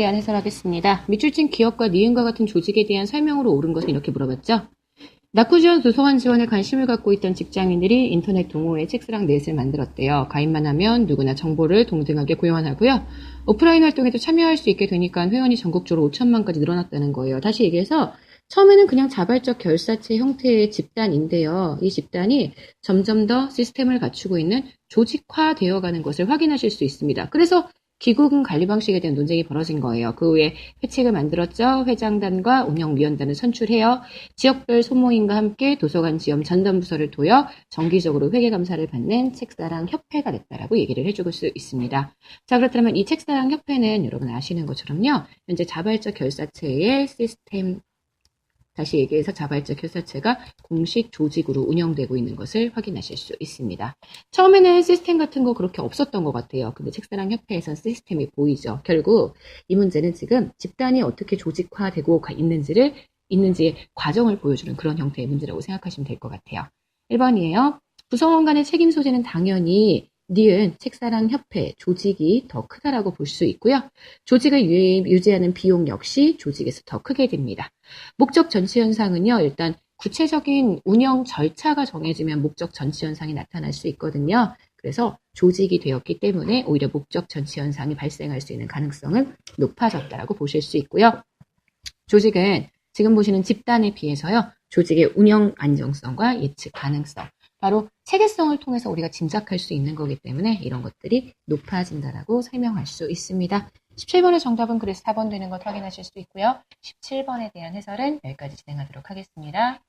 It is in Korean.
대한 해설하겠습니다. 밑줄친 기업과 니은과 같은 조직에 대한 설명으로 옳은 것은 이렇게 물어봤죠. 낙후지원 도서관 지원에 관심을 갖고 있던 직장인들이 인터넷 동호회 책스랑 넷을 만들었대요. 가입만 하면 누구나 정보를 동등하게 구현하고요. 오프라인 활동에도 참여할 수 있게 되니까 회원이 전국적으로 5천만까지 늘어났다는 거예요. 다시 얘기해서 처음에는 그냥 자발적 결사체 형태의 집단인데요. 이 집단이 점점 더 시스템을 갖추고 있는 조직화되어 가는 것을 확인하실 수 있습니다. 그래서 기구금 관리 방식에 대한 논쟁이 벌어진 거예요. 그 후에 회칙을 만들었죠. 회장단과 운영위원단을 선출해요. 지역별 소모임과 함께 도서관 지원 전담부서를 둬여 정기적으로 회계 감사를 받는 책사랑 협회가 됐다라고 얘기를 해주고 수 있습니다. 자 그렇다면 이 책사랑 협회는 여러분 아시는 것처럼요. 현재 자발적 결사체의 시스템 다시 얘기해서 자발적 회사체가 공식 조직으로 운영되고 있는 것을 확인하실 수 있습니다. 처음에는 시스템 같은 거 그렇게 없었던 것 같아요. 근데 책사랑 협회에선 시스템이 보이죠. 결국 이 문제는 지금 집단이 어떻게 조직화되고 있는지를 있는지의 과정을 보여주는 그런 형태의 문제라고 생각하시면 될 것 같아요. 1번이에요. 구성원 간의 책임 소재는 당연히 니은 책사랑 협회 조직이 더 크다라고 볼 수 있고요. 조직을 유지하는 비용 역시 조직에서 더 크게 됩니다. 목적 전치 현상은요. 일단 구체적인 운영 절차가 정해지면 목적 전치 현상이 나타날 수 있거든요. 그래서 조직이 되었기 때문에 오히려 목적 전치 현상이 발생할 수 있는 가능성은 높아졌다라고 보실 수 있고요. 조직은 지금 보시는 집단에 비해서요. 조직의 운영 안정성과 예측 가능성, 바로 체계성을 통해서 우리가 짐작할 수 있는 거기 때문에 이런 것들이 높아진다라고 설명할 수 있습니다. 17번의 정답은 그래서 4번 되는 것 확인하실 수 있고요. 17번에 대한 해설은 여기까지 진행하도록 하겠습니다.